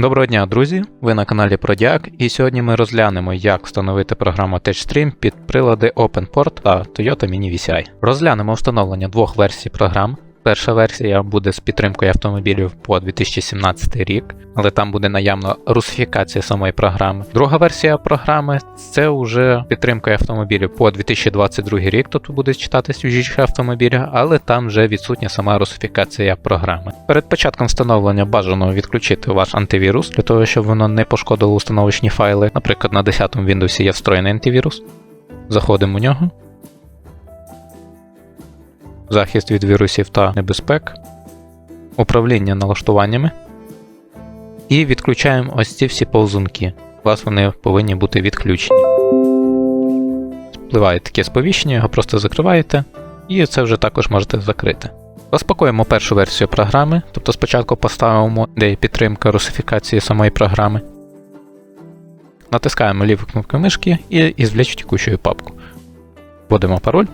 Доброго дня, друзі! Ви на каналі Продяк, і сьогодні ми розглянемо, як встановити програму TechStream під прилади OpenPort та Toyota Mini VCI. Розглянемо встановлення двох версій програм. Перша версія буде з підтримкою автомобілів по 2017 рік, але там буде наявна русифікація самої програми. Друга версія програми це вже підтримка автомобілів по 2022 рік, тобто буде читати свіжіших автомобілів, але там вже відсутня сама русифікація програми. Перед початком встановлення бажано відключити ваш антивірус для того, щоб воно не пошкодило установочні файли. Наприклад, на 10-му Windows є встроєний антивірус. Заходимо в нього захист від вірусів та небезпек, управління налаштуваннями. І відключаємо ось ці всі повзунки. У вас вони повинні бути відключені. Впливає таке сповіщення, його просто закриваєте, і це вже також можете закрити. Розпакуємо першу версію програми, тобто спочатку поставимо, де є підтримка русифікації самої програми. Натискаємо ліву кнопку мишки і звлечь текущу папку. Вводимо пароль.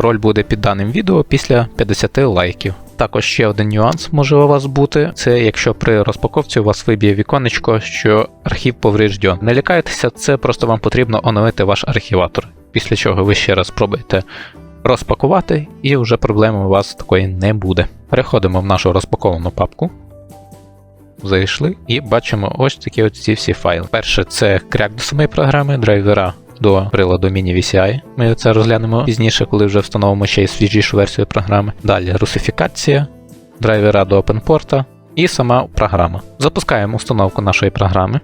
Пароль буде під даним відео після 50 лайків. Також ще один нюанс може у вас бути: це якщо при розпаковці у вас виб'є віконечко, що архів поврежден. Не лякайтеся, це просто вам потрібно оновити ваш архіватор. Після чого ви ще раз спробуєте розпакувати, і вже проблеми у вас такої не буде. Переходимо в нашу розпаковану папку. Зайшли і бачимо ось такі ці всі файли. Перше, це кряк до самої програми, драйвера до приладу Mini VCI. Ми це розглянемо пізніше, коли вже встановимо ще й свіжішу версію програми. Далі русифікація, драйвера до OpenPort і сама програма. Запускаємо установку нашої програми.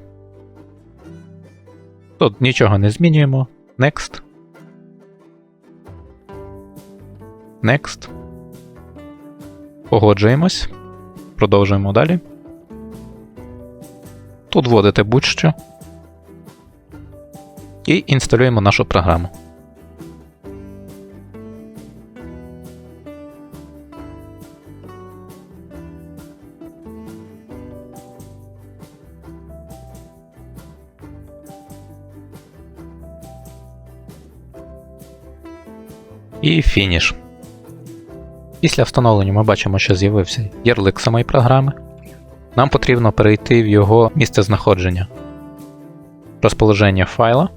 Тут нічого не змінюємо. Next. Next. Погоджуємось. Продовжуємо далі. Тут вводите будь-що і інсталюємо нашу програму. І фініш. Після встановлення ми бачимо, що з'явився ярлик самої програми. Нам потрібно перейти в його місце знаходження. Розположення файла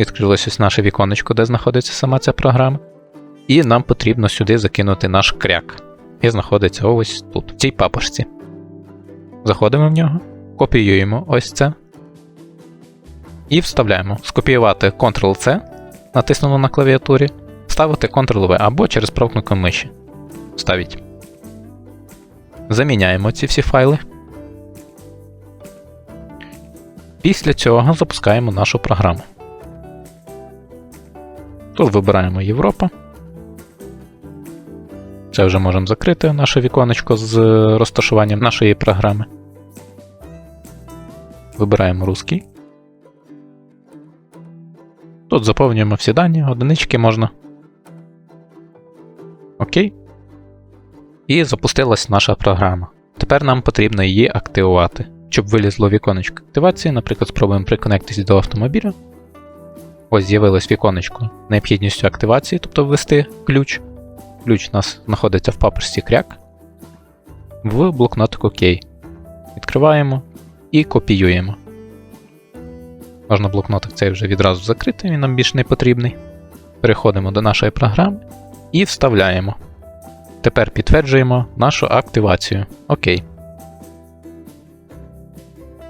відкрилось ось наше віконечко, де знаходиться сама ця програма. І нам потрібно сюди закинути наш кряк. І знаходиться ось тут, в цій папочці. Заходимо в нього, копіюємо ось це. І вставляємо. Скопіювати Ctrl-C, натиснуто на клавіатурі, вставити Ctrl-V або через правку миші. Ставіть. Заміняємо ці всі файли. Після цього запускаємо нашу програму. Тут вибираємо Європа. Це вже можемо закрити наше віконечко з розташуванням нашої програми. Вибираємо русський. Тут заповнюємо всі дані, одинички можна. Окей. І запустилась наша програма. Тепер нам потрібно її активувати. Щоб вилізло віконечко активації, наприклад, спробуємо приконектитись до автомобіля. Ось з'явилось віконечко необхідністю активації, тобто ввести ключ. Ключ у нас знаходиться в папочці кряк. В блокнотик ОК. Відкриваємо і копіюємо. Можна блокнотик цей вже відразу закрити, він нам більш не потрібний. Переходимо до нашої програми і вставляємо. Тепер підтверджуємо нашу активацію. Окей.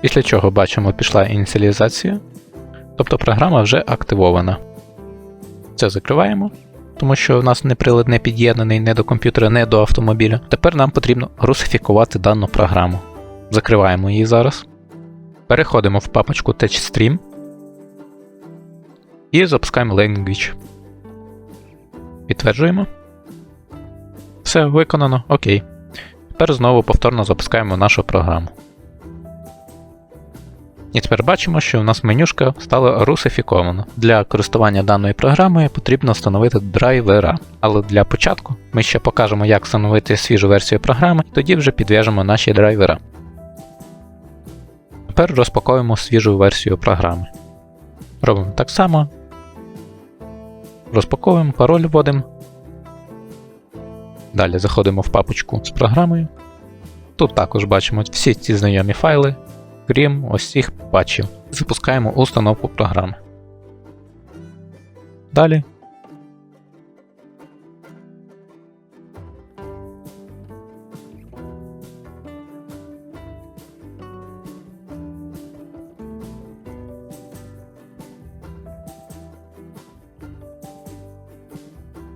Після чого бачимо, пішла ініціалізація. Тобто програма вже активована. Це закриваємо, тому що у нас не прилад не під'єднаний не до комп'ютера, не до автомобіля. Тепер нам потрібно русифікувати дану програму. Закриваємо її зараз. Переходимо в папочку TouchStream і запускаємо Language. Підтверджуємо. Все виконано. Окей. Тепер знову повторно запускаємо нашу програму. І тепер бачимо, що у нас менюшка стала русифікована. Для користування даною програмою потрібно встановити драйвера. Але для початку ми ще покажемо, як встановити свіжу версію програми, тоді вже підв'яжемо наші драйвера. Тепер розпакуємо свіжу версію програми. Робимо так само. Розпаковуємо, пароль вводимо. Далі заходимо в папочку з програмою. Тут також бачимо всі ці знайомі файли, крім ось цих патчів. Запускаємо установку програми. Далі.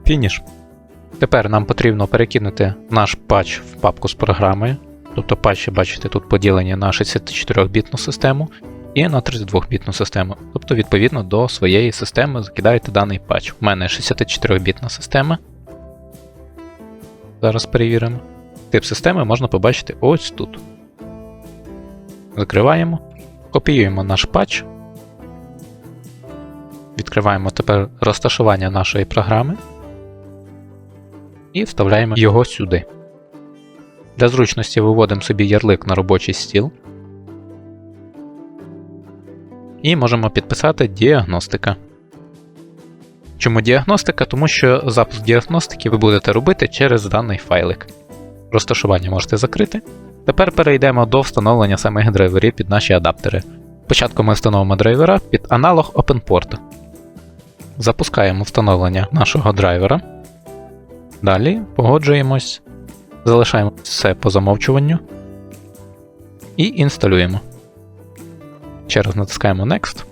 Фініш. Тепер нам потрібно перекинути наш патч в папку з програмою. Тобто патчі, бачите, тут поділені на 64-бітну систему і на 32-бітну систему. Тобто, відповідно до своєї системи закидаєте даний патч. У мене 64-бітна система. Зараз перевіримо. Тип системи можна побачити ось тут. Закриваємо. Копіюємо наш патч. Відкриваємо тепер розташування нашої програми і вставляємо його сюди. Для зручності виводимо собі ярлик на робочий стіл. І можемо підписати діагностика. Чому діагностика? Тому що запуск діагностики ви будете робити через даний файлик. Розташування можете закрити. Tепер перейдемо до встановлення самих драйверів під наші адаптери. Спочатку ми встановимо драйвера під аналог OpenPort. Запускаємо встановлення нашого драйвера. Далі погоджуємось, залишаємо все по замовчуванню і інсталюємо. Ще раз натискаємо Next.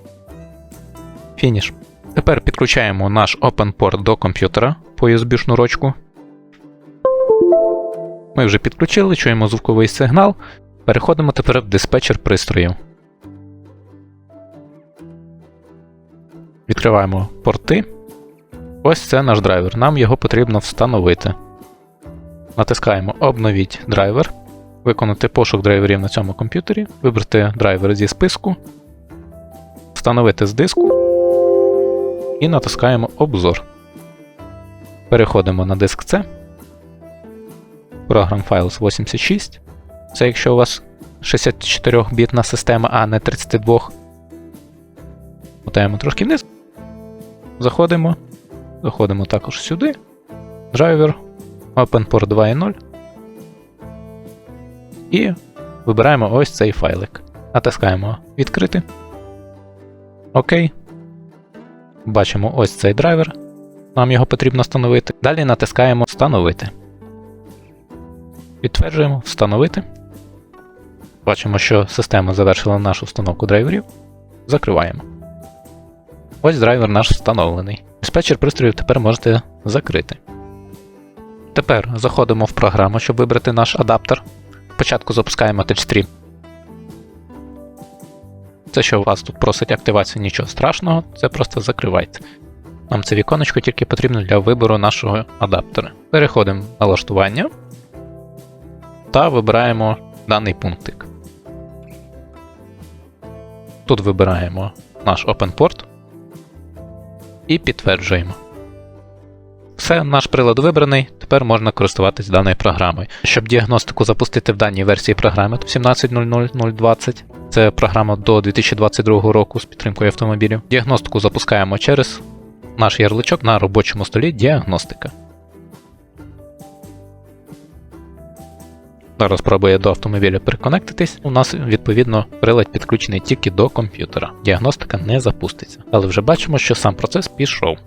Фініш. Тепер підключаємо наш OpenPort до комп'ютера по USB шнурочку. Ми вже підключили, чуємо звуковий сигнал. Переходимо тепер в диспетчер пристроїв. Відкриваємо порти. Ось це наш драйвер. Нам його потрібно встановити. Натискаємо Обновіть драйвер, виконати пошук драйверів на цьому комп'ютері, вибрати драйвер зі списку, встановити з диску і натискаємо Обзор. Переходимо на диск C. Program Files 86. Це якщо у вас 64-бітна система, а не 32. Мотаємо трошки вниз. Заходимо. Заходимо також сюди. Драйвер, OpenPort 2.0. І вибираємо ось цей файлик. Натискаємо Відкрити. Окей. Бачимо ось цей драйвер. Нам його потрібно встановити. Далі натискаємо Встановити. Підтверджуємо Встановити. Бачимо, що система завершила нашу установку драйверів. Закриваємо. Ось драйвер наш встановлений. Диспетчер пристроїв тепер можете закрити. Тепер заходимо в програму, щоб вибрати наш адаптер. Спочатку запускаємо TouchStream. Це, що у вас тут просить активацію, нічого страшного, це просто закривайте. Нам це віконечко тільки потрібно для вибору нашого адаптера. Переходимо в налаштування та вибираємо даний пунктик. Тут вибираємо наш OpenPort і підтверджуємо. Все, наш прилад вибраний, тепер можна користуватись даною програмою. Щоб діагностику запустити в даній версії програми 17.00.020, це програма до 2022 року з підтримкою автомобілів. Діагностику запускаємо через наш ярличок на робочому столі Діагностика. Зараз спробує до автомобіля переконектитись. У нас, відповідно, прилад підключений тільки до комп'ютера. Діагностика не запуститься. Але вже бачимо, що сам процес пішов.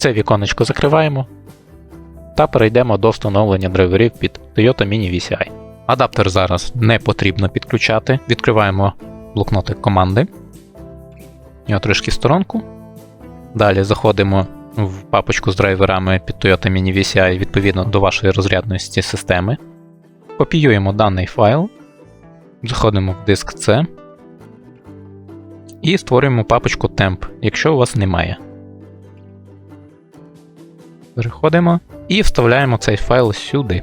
Це віконечко закриваємо та перейдемо до встановлення драйверів під Toyota Mini VCI. Адаптер зараз не потрібно підключати. Відкриваємо блокнотик команди. Його трішки сторонку. Далі заходимо в папочку з драйверами під Toyota Mini VCI відповідно до вашої розрядності системи. Копіюємо даний файл, заходимо в диск C і створюємо папочку temp, якщо у вас немає. Переходимо і вставляємо цей файл сюди.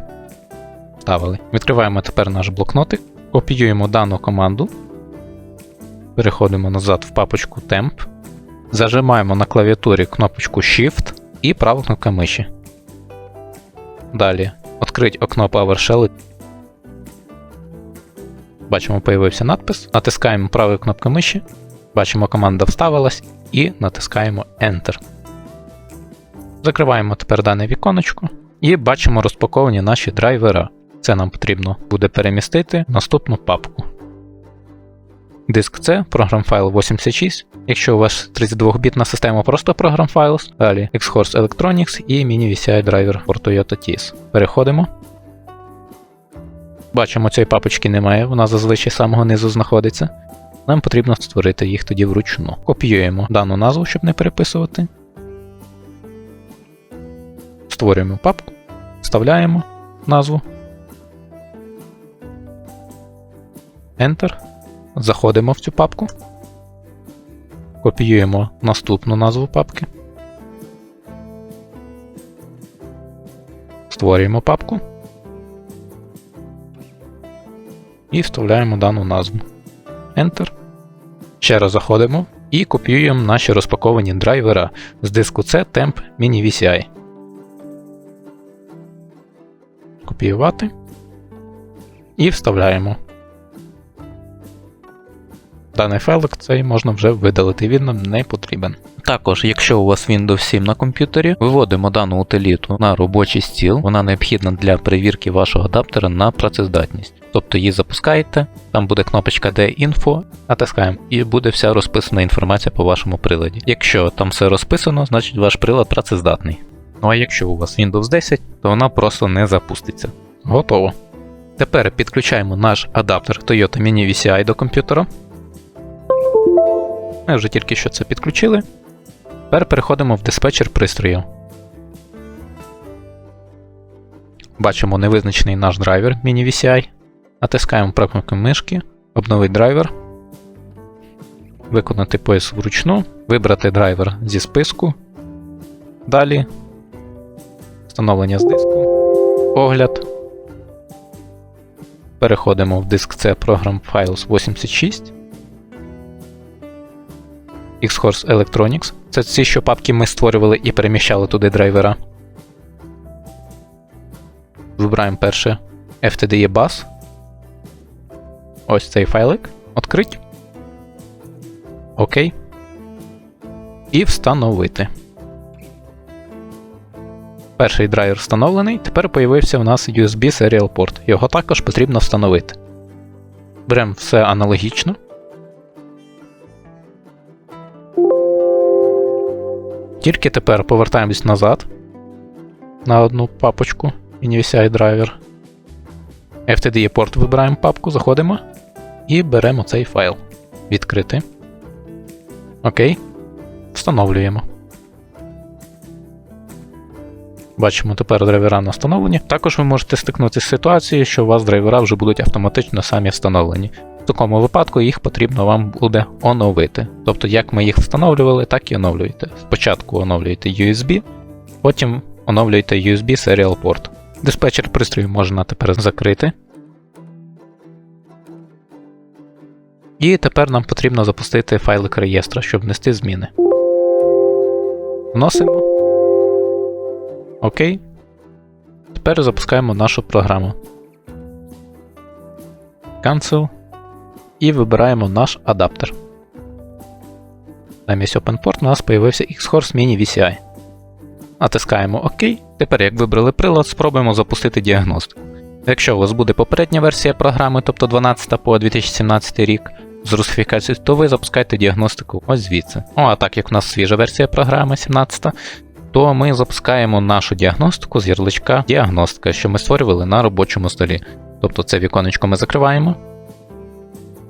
Вставили. Відкриваємо тепер наш блокнотик, копіюємо дану команду. Переходимо назад в папочку temp. Зажимаємо на клавіатурі кнопочку Shift і праву кнопку миші. Далі відкрить окно PowerShell. Бачимо, появився надпис. Натискаємо правою кнопкою миші. Бачимо, команда вставилась і натискаємо Enter. Закриваємо тепер дане віконечко і бачимо розпаковані наші драйвера. Це нам потрібно буде перемістити в наступну папку. Диск C, програм файл 86. Якщо у вас 32-бітна система, просто програм Files, далі Xhorse Electronics і Mini VCI драйвер for Toyota TIS. Переходимо. Бачимо, цієї папочки немає, вона зазвичай самого низу знаходиться. Нам потрібно створити їх тоді вручну. Копіюємо дану назву, щоб не переписувати. Створюємо папку, вставляємо назву. Enter. Заходимо в цю папку. Копіюємо наступну назву папки. Створюємо папку. І вставляємо дану назву. Enter. Ще раз заходимо і копіюємо наші розпаковані драйвера з диску C Temp Mini VCI. Копіювати. І вставляємо. Даний файлик цей можна вже видалити, він нам не потрібен. Також, якщо у вас Windows 7 на комп'ютері, виводимо дану утиліту на робочий стіл, вона необхідна для перевірки вашого адаптера на працездатність. Тобто її запускаєте, там буде кнопочка D-Info, натискаємо, і буде вся розписана інформація по вашому приладі. Якщо там все розписано, значить ваш прилад працездатний. Ну а якщо у вас Windows 10, то вона просто не запуститься. Готово. Тепер підключаємо наш адаптер Toyota Mini VCI до комп'ютера. Ми вже тільки що це підключили. Тепер переходимо в диспетчер пристроїв. Бачимо невизначений наш драйвер Mini VCI. Натискаємо правку мишки, обновити драйвер, виконати пояс вручну, вибрати драйвер зі списку. Далі встановлення з диску, огляд. Переходимо в диск C Program Files 86. Xhorse Electronics. Це ці, що папки ми створювали і переміщали туди драйвера. Вибираємо перше FTDE Bus. Ось цей файлик. Открить. Окей. І встановити. Перший драйвер встановлений. Тепер появився у нас USB Serial Port. Його також потрібно встановити. Беремо все аналогічно. Тільки тепер повертаємось назад на одну папочку InVCI драйвер. FTDE порт вибираємо папку, заходимо і беремо цей файл. Відкрити. Окей. Встановлюємо. Бачимо, тепер драйвера на встановлені. Також ви можете стикнутися з ситуацією, що у вас драйвера вже будуть автоматично самі встановлені. В такому випадку їх потрібно вам буде оновити. Тобто, як ми їх встановлювали, так і оновлюєте. Спочатку оновлюєте USB, потім оновлюєте USB Serial Port. Диспетчер пристрою можна тепер закрити. І тепер нам потрібно запустити файлик реєстра, щоб внести зміни. Вносимо. Окей. Тепер запускаємо нашу програму. Cancel. І вибираємо наш адаптер. Замість OpenPort у нас з'явився Xhorse Mini VCI. Натискаємо ОК. Тепер, як вибрали прилад, спробуємо запустити діагностику. Якщо у вас буде попередня версія програми, тобто 12 по 2017 рік, з русифікацією, то ви запускаєте діагностику ось звідси. Ну а так як у нас свіжа версія програми 17, то ми запускаємо нашу діагностику з ярличка діагностика, що ми створювали на робочому столі. Тобто це віконечко ми закриваємо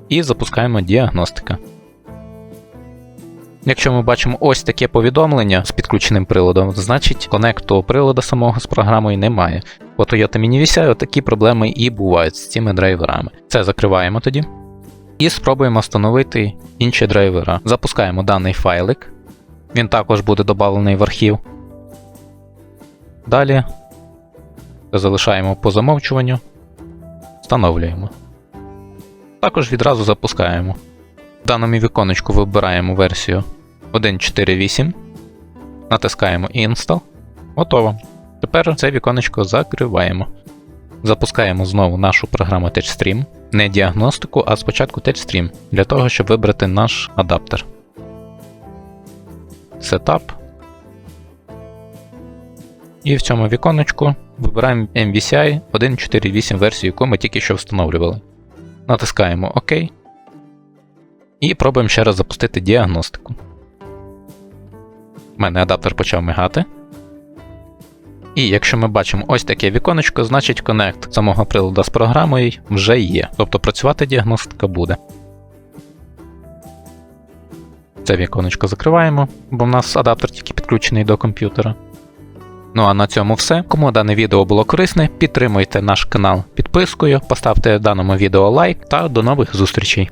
і запускаємо діагностика. Якщо ми бачимо ось таке повідомлення з підключеним приладом, значить конекту прилада самого з програмою немає. По Toyota Mini VCI такі проблеми і бувають з цими драйверами. Це закриваємо тоді. І спробуємо встановити інші драйвера. Запускаємо даний файлик. Він також буде додавлений в архів. Далі залишаємо по замовчуванню. Встановлюємо. Також відразу запускаємо. В даному віконечку вибираємо версію 1.4.8. Натискаємо Install. Готово. Тепер це віконечко закриваємо. Запускаємо знову нашу програму TouchStream. Не діагностику, а спочатку TouchStream, для того, щоб вибрати наш адаптер. Setup. І в цьому віконечку вибираємо MVCI 1.4.8 версію, яку ми тільки що встановлювали. Натискаємо ОК. І пробуємо ще раз запустити діагностику. У мене адаптер почав мигати. І якщо ми бачимо ось таке віконечко, значить конект самого приладу з програмою вже є. Тобто працювати діагностика буде. Це віконечко закриваємо, бо в нас адаптер тільки підключений до комп'ютера. Ну а на цьому все. Кому дане відео було корисне, підтримуйте наш канал підпискою, поставте даному відео лайк та до нових зустрічей.